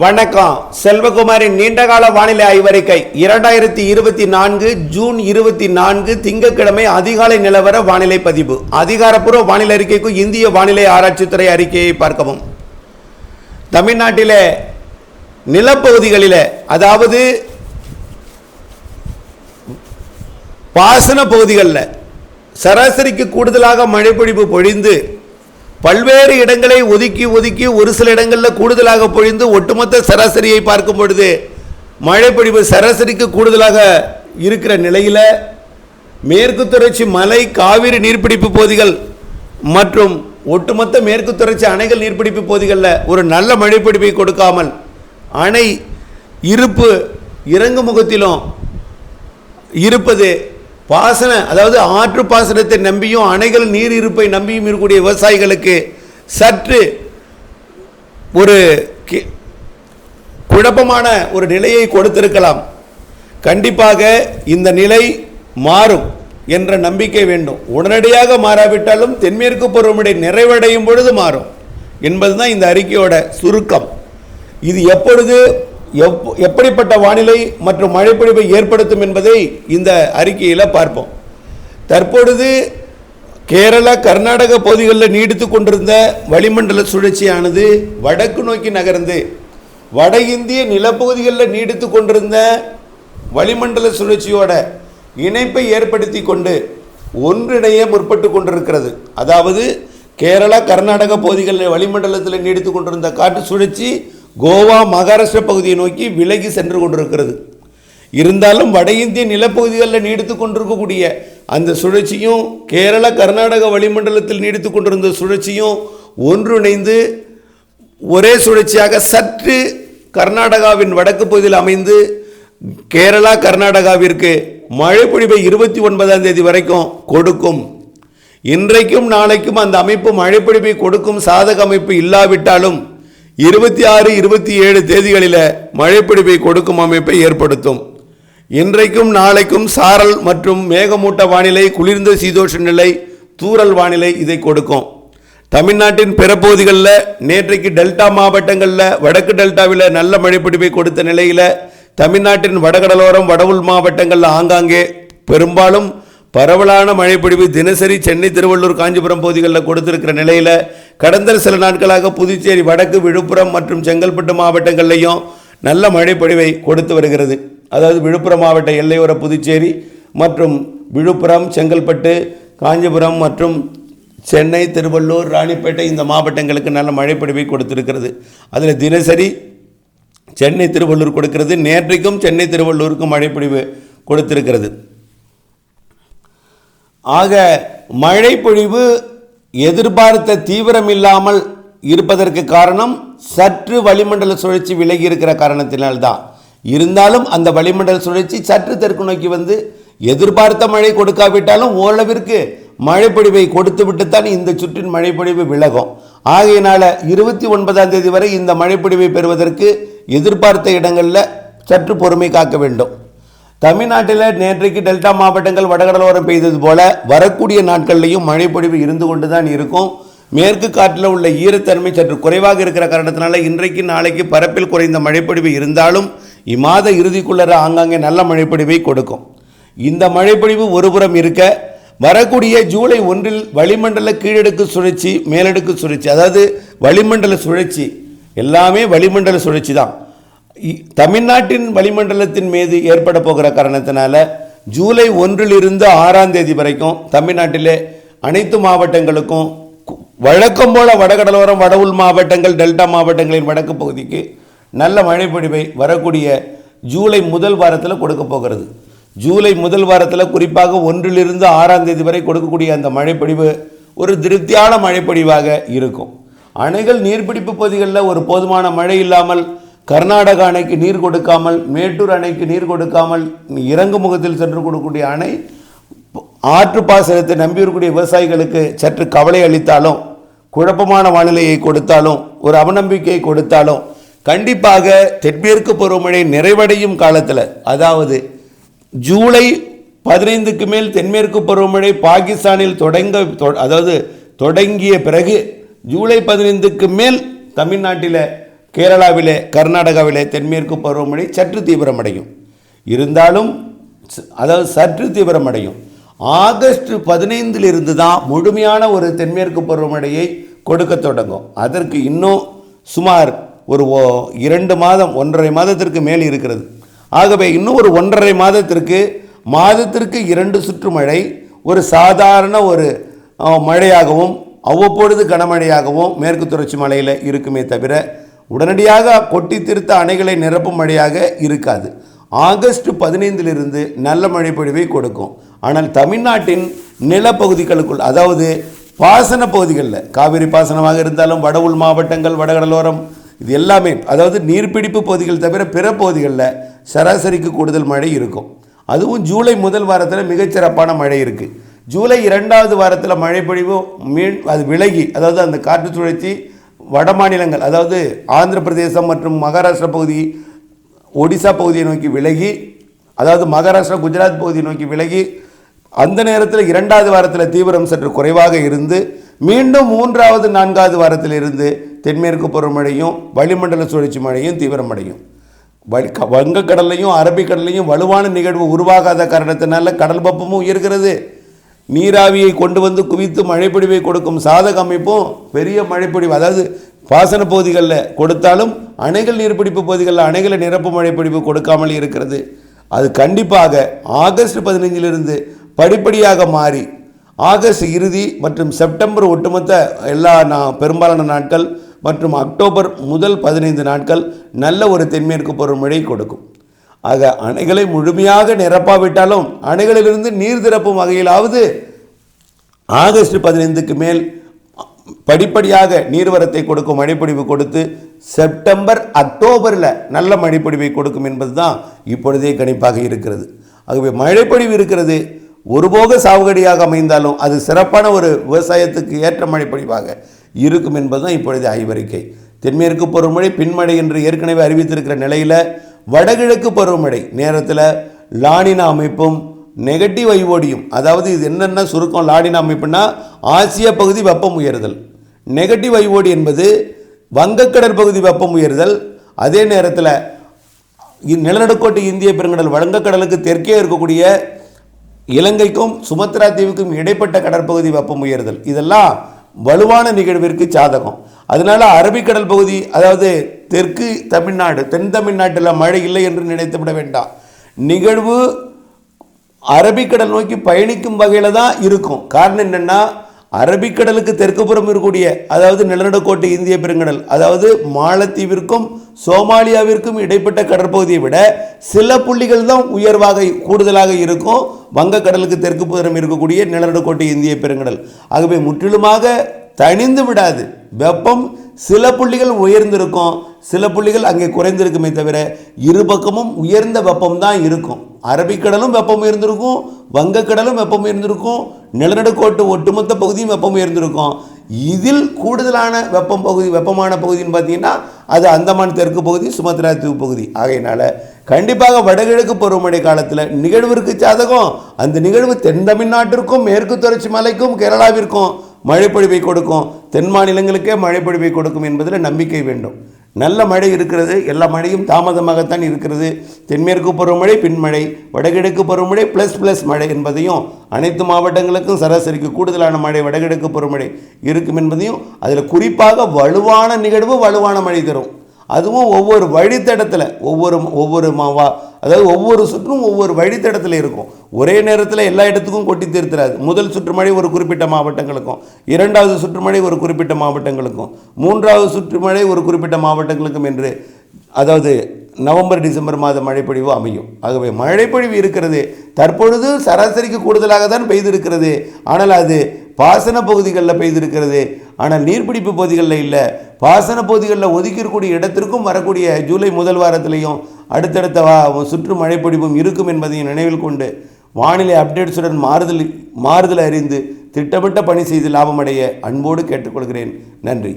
வணக்கம். செல்வகுமாரின் நீண்டகால வானிலை ஆய்வறிக்கை. இரண்டாயிரத்தி இருபத்தி நான்கு ஜூன் இருபத்தி நான்கு திங்கட்கிழமை அதிகாலை நிலவர வானிலை பதிவு. அதிகாரப்பூர்வ வானிலை அறிக்கைக்கு இந்திய வானிலை ஆராய்ச்சித்துறை அறிக்கையை பார்க்கவும். தமிழ்நாட்டிலே நிலப்பகுதிகளில் அதாவது பாசன பகுதிகளில் சராசரிக்கு கூடுதலாக மழைப்பொழிவு பொழிந்து பல்வேறு இடங்களை ஒதுக்கி ஒதுக்கி ஒரு சில இடங்களில் கூடுதலாக பொழிந்து ஒட்டுமொத்த சராசரியை பார்க்கும் பொழுது மழைப்பொழிவு சராசரிக்கு கூடுதலாக இருக்கிற நிலையில் மேற்கு தொடர்ச்சி மலை காவிரி நீர்பிடிப்பு பகுதிகள் மற்றும் ஒட்டுமொத்த மேற்கு தொடர்ச்சி அணைகள் நீர்பிடிப்பு பகுதிகளில் ஒரு நல்ல மழைப்பிடிப்பை கொடுக்காமல் அணை இருப்பு இறங்கு முகத்திலும் இருப்பது பாசன அதாவது ஆற்று பாசனத்தை நம்பியும் அணைகள் நீர் இருப்பை நம்பியும் இருக்கக்கூடிய விவசாயிகளுக்கு சற்று ஒரு கி- குழப்பமான ஒரு நிலையை கொடுத்திருக்கலாம். கண்டிப்பாக இந்த நிலை மாறும் என்ற நம்பிக்கை வேண்டும். உடனடியாக மாறாவிட்டாலும் தென்மேற்கு பருவமழை நிறைவடையும் பொழுது மாறும் என்பதுதான் இந்த அறிக்கையோட சுருக்கம். இது எப்பொழுது எப்- எப்படிப்பட்ட வானிலை மற்றும் மழைப்பொழிவை ஏற்படுத்தும் என்பதை இந்த அறிக்கையில் பார்ப்போம். தற்பொழுது கேரளா கர்நாடக பகுதிகளில் நீடித்து கொண்டிருந்த வளிமண்டல சுழற்சியானது வடக்கு நோக்கி நகர்ந்து வட இந்திய நிலப்பகுதிகளில் நீடித்து கொண்டிருந்த வளிமண்டல சுழற்சியோட இணைப்பை ஏற்படுத்தி கொண்டு ஒன்றிணைய முற்பட்டு கொண்டிருக்கிறது. அதாவது கேரளா கர்நாடக பகுதிகளில் வளிமண்டலத்தில் நீடித்து கொண்டிருந்த காற்று சுழற்சி கோவா மகாராஷ்டிரா பகுதியை நோக்கி விலகி சென்று கொண்டிருக்கிறது. இருந்தாலும் வட இந்திய நிலப்பகுதிகளில் நீடித்து கொண்டிருக்கக்கூடிய அந்த சுழற்சியும் கேரளா கர்நாடக வளிமண்டலத்தில் நீடித்து கொண்டிருந்த சுழற்சியும் ஒன்றிணைந்து ஒரே சுழற்சியாக சற்று கர்நாடகாவின் வடக்கு பகுதியில் அமைந்து கேரளா கர்நாடகாவிற்கு மழை பொழிவை இருபத்தி ஒன்பதாம் தேதி வரைக்கும் கொடுக்கும். இன்றைக்கும் நாளைக்கும் அந்த அமைப்பு மழைப்பொழிவை கொடுக்கும் சாதக அமைப்பு இல்லாவிட்டாலும் இருபத்தி ஆறு இருபத்தி ஏழு தேதிகளில் மழைப்பிடிப்பை கொடுக்கும் அமைப்பை ஏற்படுத்தும். இன்றைக்கும் நாளைக்கும் சாரல் மற்றும் மேகமூட்ட வானிலை குளிர்ந்த சீதோஷ நிலை தூரல் வானிலை இதை கொடுக்கும். தமிழ்நாட்டின் பிற பகுதிகளில் நேற்றைக்கு டெல்டா மாவட்டங்களில் வடக்கு டெல்டாவில் நல்ல மழைப்பிடிப்பை கொடுத்த நிலையில் தமிழ்நாட்டின் வடகடலோரம் வடவுள் மாவட்டங்களில் ஆங்காங்கே பெரும்பாலும் பரவலான மழைப்பிடிவு தினசரி சென்னை திருவள்ளூர் காஞ்சிபுரம் பகுதிகளில் கொடுத்திருக்கிற நிலையில் கடந்த சில நாட்களாக புதுச்சேரி வடக்கு விழுப்புரம் மற்றும் செங்கல்பட்டு மாவட்டங்கள்லையும் நல்ல மழைப்பொழிவை கொடுத்து வருகிறது. அதாவது விழுப்புரம் மாவட்ட எல்லையோர புதுச்சேரி மற்றும் விழுப்புரம் செங்கல்பட்டு காஞ்சிபுரம் மற்றும் சென்னை திருவள்ளூர் ராணிப்பேட்டை இந்த மாவட்டங்களுக்கு நல்ல மழைப்பொழிவை கொடுத்திருக்கிறது. அதில் தினசரி சென்னை திருவள்ளூர் கொடுக்கிறது. நேற்றைக்கும் சென்னை திருவள்ளூருக்கும் மழைப்பொழிவு கொடுத்திருக்கிறது. ஆக மழைப்பொழிவு எதிர்பார்த்த தீவிரம் இல்லாமல் இருப்பதற்கு காரணம் சற்று வளிமண்டல சுழற்சி விலகி இருக்கிற காரணத்தினால்தான். இருந்தாலும் அந்த வளிமண்டல சுழற்சி சற்று தெற்கு நோக்கி வந்து எதிர்பார்த்த மழை கொடுக்காவிட்டாலும் ஓரளவிற்கு மழைப்பொழிவை கொடுத்து விட்டுத்தான் இந்த சுற்றின் மழைப்பொழிவு விலகும். ஆகையினால் இருபத்தி ஒன்பதாம் தேதி வரை இந்த மழைப்பொழிவை பெறுவதற்கு எதிர்பார்த்த இடங்களில் சற்று பொறுமை காக்க வேண்டும். தமிழ்நாட்டில் நேற்றைக்கு டெல்டா மாவட்டங்கள் வடகடலோரம் பெய்தது போல வரக்கூடிய நாட்கள்லையும் மழைப்பொழிவு இருந்து கொண்டு தான் இருக்கும். மேற்கு காற்றில் உள்ள ஈரத்தன்மை சற்று குறைவாக இருக்கிற காரணத்தினால இன்றைக்கு நாளைக்கு பரப்பில் குறைந்த மழைப்பொழிவு இருந்தாலும் இம்மாத இறுதிக்குள்ளற ஆங்காங்கே நல்ல மழைப்பொழிவை கொடுக்கும். இந்த மழைப்பொழிவு ஒருபுறம் இருக்க வரக்கூடிய ஜூலை ஒன்றில் வளிமண்டல கீழடுக்கு சுழற்சி மேலடுக்கு சுழற்சி அதாவது வளிமண்டல சுழற்சி எல்லாமே வளிமண்டல சுழற்சி தான். தமிழ்நாட்டின் வளிமண்டலத்தின் மீது ஏற்பட போகிற காரணத்தினால ஜூலை ஒன்றிலிருந்து ஆறாம் தேதி வரைக்கும் தமிழ்நாட்டிலே அனைத்து மாவட்டங்களுக்கும் வழக்கம் போல வடகடலோரம் வடவுள் மாவட்டங்கள் டெல்டா மாவட்டங்களின் வடக்கு பகுதிக்கு நல்ல மழைப்பொழிவை வரக்கூடிய ஜூலை முதல் வாரத்தில் கொடுக்க போகிறது. ஜூலை முதல் வாரத்தில் குறிப்பாக ஒன்றிலிருந்து ஆறாம் தேதி வரை கொடுக்கக்கூடிய அந்த மழைப்பொழிவு ஒரு திருப்தியான மழைப்பொழிவாக இருக்கும். அணைகள் நீர்பிடிப்பு பகுதிகளில் ஒரு போதுமான மழை இல்லாமல் கர்நாடக அணைக்கு நீர் கொடுக்காமல் மேட்டூர் அணைக்கு நீர் கொடுக்காமல் இறங்குமுகத்தில் சென்று கொடுக்கக்கூடிய அணை ஆற்று பாசனத்தை நம்பியிருக்கக்கூடிய விவசாயிகளுக்கு சற்று கவலை அளித்தாலும் குழப்பமான வானிலையை கொடுத்தாலும் ஒரு அவநம்பிக்கையை கொடுத்தாலும் கண்டிப்பாக தென்மேற்கு பருவமழை நிறைவடையும் காலத்தில் அதாவது ஜூலை பதினைந்துக்கு மேல் தென்மேற்கு பருவமழை பாகிஸ்தானில் தொடங்க தொ- அதாவது தொடங்கிய பிறகு ஜூலை பதினைந்துக்கு மேல் தமிழ்நாட்டில் கேரளாவிலே கர்நாடகாவிலே தென்மேற்கு பருவமழை சற்று தீவிரமடையும். இருந்தாலும் அதாவது சற்று தீவிரமடையும். ஆகஸ்ட் பதினைந்திலிருந்து தான் முழுமையான ஒரு தென்மேற்கு பருவமழையை கொடுக்க தொடங்கும். அதற்கு இன்னும் சுமார் ஒரு ஓ- இரண்டு மாதம் ஒன்றரை மாதத்திற்கு மேல் இருக்கிறது. ஆகவே இன்னும் ஒரு ஒன்றரை மாதத்திற்கு மாதத்திற்கு இரண்டு சுற்று மழை ஒரு சாதாரண ஒரு மழையாகவும் அவ்வப்பொழுது கனமழையாகவும் மேற்கு தொடர்ச்சி மலையில் இருக்குமே தவிர உடனடியாக கொட்டி திருத்த அணைகளை நிரப்பும் மழையாக இருக்காது. ஆகஸ்ட் பதினைந்திலிருந்து நல்ல மழை பொழிவை கொடுக்கும். ஆனால் தமிழ்நாட்டின் நிலப்பகுதிகளுக்குள் அதாவது பாசன பகுதிகளில் காவிரி பாசனமாக இருந்தாலும் வட உள் மாவட்டங்கள் வடகடலோரம் இது எல்லாமே அதாவது நீர்பிடிப்பு பகுதிகள் தவிர பிற பகுதிகளில் சராசரிக்கு கூடுதல் மழை இருக்கும். அதுவும் ஜூலை முதல் வாரத்தில் மிகச்சிறப்பான மழை இருக்குது ஜூலை இரண்டாவது வாரத்தில் மழை பொழிவு மீன் அது விலகி அதாவது அந்த காற்று சுழற்சி வட மாநிலங்கள் அதாவது ஆந்திர பிரதேசம் மற்றும் மகாராஷ்டிரா பகுதி ஒடிசா பகுதியை நோக்கி விலகி அதாவது மகாராஷ்டிரா குஜராத் பகுதியை நோக்கி விலகி அந்த நேரத்தில் இரண்டாவது வாரத்தில் தீவிரம் சற்று குறைவாக இருந்து மீண்டும் மூன்றாவது நான்காவது வாரத்தில் இருந்து தென்மேற்கு பருவமழையும் வளிமண்டல சுழற்சி மழையும் தீவிரமடையும் வளி க- வங்கக்கடல்லையும் அரபிக்கடல்லையும் வலுவான நிகழ்வு உருவாகாத காரணத்தினால கடல் வெப்பமும் உயர்கிறது. நீராவியை கொண்டு வந்து குவித்து மழைப்பொழிவை கொடுக்கும் சாதக அமைப்பும் பெரிய மழைப்பொழிவு அதாவது பாசன பகுதிகளில் கொடுத்தாலும் அணைகள் நீர்பிடிப்பு பகுதிகளில் அணைகளை நிரப்பு மழைப்பிடிப்பு கொடுக்காமல் இருக்கிறது. அது கண்டிப்பாக ஆகஸ்ட் பதினைஞ்சிலிருந்து படிப்படியாக மாறி ஆகஸ்ட் இறுதி மற்றும் செப்டம்பர் ஒட்டுமொத்த எல்லா நா பெரும்பாலான நாட்கள் மற்றும் அக்டோபர் முதல் பதினைந்து நாட்கள் நல்ல ஒரு தென்மேற்கு பருவமழை கொடுக்கும். ஆக அணைகளை முழுமையாக நிரப்பாவிட்டாலும் அணைகளிலிருந்து நீர் திறப்பும் வகையிலாவது ஆகஸ்ட் பதினைந்துக்கு மேல் படிப்படியாக நீர்வரத்தை கொடுக்கும் மழைப்பொழிவு கொடுத்து செப்டம்பர் அக்டோபரில் நல்ல மழைப்பொழிவை கொடுக்கும் என்பது தான் இப்பொழுதே கணிப்பாக இருக்கிறது. ஆகவே மழைப்பொழிவு இருக்கிறது. ஒருபோக சாகுபடியாக அமைந்தாலும் அது சிறப்பான ஒரு விவசாயத்துக்கு ஏற்ற மழைப்பொழிவாக இருக்கும் என்பது தான் இப்பொழுது ஆய்வறிக்கை தென்மேற்கு பருவமழை பின்மழை என்று ஏற்கனவே அறிவித்திருக்கிற நிலையில் வடகிழக்கு பருவமழை நேரத்தில் லானினா அமைப்பும் நெகட்டிவ் ஐஓடியும் அதாவது இது என்னென்ன சுருக்கம் லாடினா அமைப்புனா ஆசிய பகுதி வெப்பம் உயர்தல். நெகட்டிவ் ஐஓடி என்பது வங்கக்கடல் பகுதி வெப்பம் உயர்தல். அதே நேரத்தில் நிலநடுக்கோட்டு இந்திய பெருங்கடல் வங்கக்கடலுக்கு தெற்கே இருக்கக்கூடிய இலங்கைக்கும் சுமத்ரா தீவுக்கும் இடைப்பட்ட கடற்பகுதி வெப்பம் உயர்தல். இதெல்லாம் வலுவான நிகழ்விற்கு சாதகம். அதனால அரபிக்கடல் பகுதி அதாவது தெற்கு தமிழ்நாடு தென் தமிழ்நாட்டில் மழை இல்லை என்று நினைத்து விட வேண்டாம். நிகழ்வு அரபிக்கடல் நோக்கி பயணிக்கும் வகையில் தான் இருக்கும். காரணம் என்னென்னா அரபிக்கடலுக்கு தெற்கு புறம் இருக்கக்கூடிய அதாவது நிலநடுக்கோட்டு இந்திய பெருங்கடல் அதாவது மாலத்தீவிற்கும் சோமாலியாவிற்கும் இடைப்பட்ட கடற்பகுதியை விட சில புள்ளிகள் தான் உயர்வாக கூடுதலாக இருக்கும். வங்கக்கடலுக்கு தெற்கு புறம் இருக்கக்கூடிய நிலநடுக்கோட்டை இந்திய பெருங்கடல். ஆகவே முற்றிலுமாக தணிந்து விடாது. வெப்பம் சில புள்ளிகள் உயர்ந்திருக்கும். சில புள்ளிகள் அங்கே குறைந்திருக்குமே தவிர இரு பக்கமும் உயர்ந்த வெப்பம் தான் இருக்கும். அரபிக்கடலும் வெப்பம் உயர்ந்திருக்கும் வங்கக்கடலும் வெப்பம் உயர்ந்திருக்கும் நிலநடுக்கோட்டு ஒட்டுமொத்த பகுதியும் வெப்பம் உயர்ந்திருக்கும். இதில் கூடுதலான வெப்பம் பகுதி வெப்பமான பகுதின்னு பார்த்தீங்கன்னா அது அந்தமான் தெற்கு பகுதி சுமத்ரா தீவு பகுதி. ஆகையினால கண்டிப்பாக வடகிழக்கு பருவமழை காலத்தில் நிகழ்விற்கு சாதகம் அந்த நிகழ்வு தென் தமிழ்நாட்டிற்கும் மேற்கு தொடர்ச்சி மலைக்கும் கேரளாவிற்கும் மழைப்பொழிவை கொடுக்கும். தென் மாநிலங்களுக்கே மழைப்பொழிவை கொடுக்கும் என்பதில் நம்பிக்கை வேண்டும். நல்ல மழை இருக்கிறது எல்லா மழையும் தாமதமாகத்தான் இருக்கிறது. தென்மேற்கு பருவமழை பின்மழை வடகிழக்கு பருவமழை ப்ளஸ் ப்ளஸ் மழை என்பதையும் அனைத்து மாவட்டங்களுக்கும் சராசரிக்கு கூடுதலான மழை வடகிழக்கு பருவமழை இருக்கும் என்பதையும் அதில் குறிப்பாக வலுவான நிகழ்வு வலுவான மழை தரும். அதுவும் ஒவ்வொரு வழித்தடத்தில் ஒவ்வொரு ஒவ்வொரு மாவா அதாவது ஒவ்வொரு சுற்றும் ஒவ்வொரு வழித்தடத்தில் இருக்கும். ஒரே நேரத்தில் எல்லா இடத்துக்கும் கொட்டி தீர்த்துறாது. முதல் சுற்றுமழை ஒரு குறிப்பிட்ட மாவட்டங்களுக்கும் இரண்டாவது சுற்றுமழை ஒரு குறிப்பிட்ட மாவட்டங்களுக்கும் மூன்றாவது சுற்றுமழை ஒரு குறிப்பிட்ட மாவட்டங்களுக்கும் என்று அதாவது நவம்பர் டிசம்பர் மாத மழைப்பொழிவு அமையும். ஆகவே மழைப்பொழிவு இருக்கிறது. தற்பொழுது சராசரிக்கு கூடுதலாக தான் பெய்திருக்கிறது. ஆனால் அது பாசன பகுதிகளில் பெய்திருக்கிறது. ஆனால் நீர்பிடிப்பு பகுதிகளில் இல்லை. பாசன பகுதிகளில் ஒதுக்கியிருக்கக்கூடிய இடத்திற்கும் வரக்கூடிய ஜூலை முதல் வாரத்திலையும் அடுத்தடுத்த வா சுற்று மழைப்பொடிவும் இருக்கும் என்பதையும் நினைவில் கொண்டு வானிலை அப்டேட்ஸுடன் மாறுதல் மாறுதல் அறிந்து திட்டமிட்ட பணி செய்து லாபமடைய அன்போடு கேட்டுக்கொள்கிறேன். நன்றி.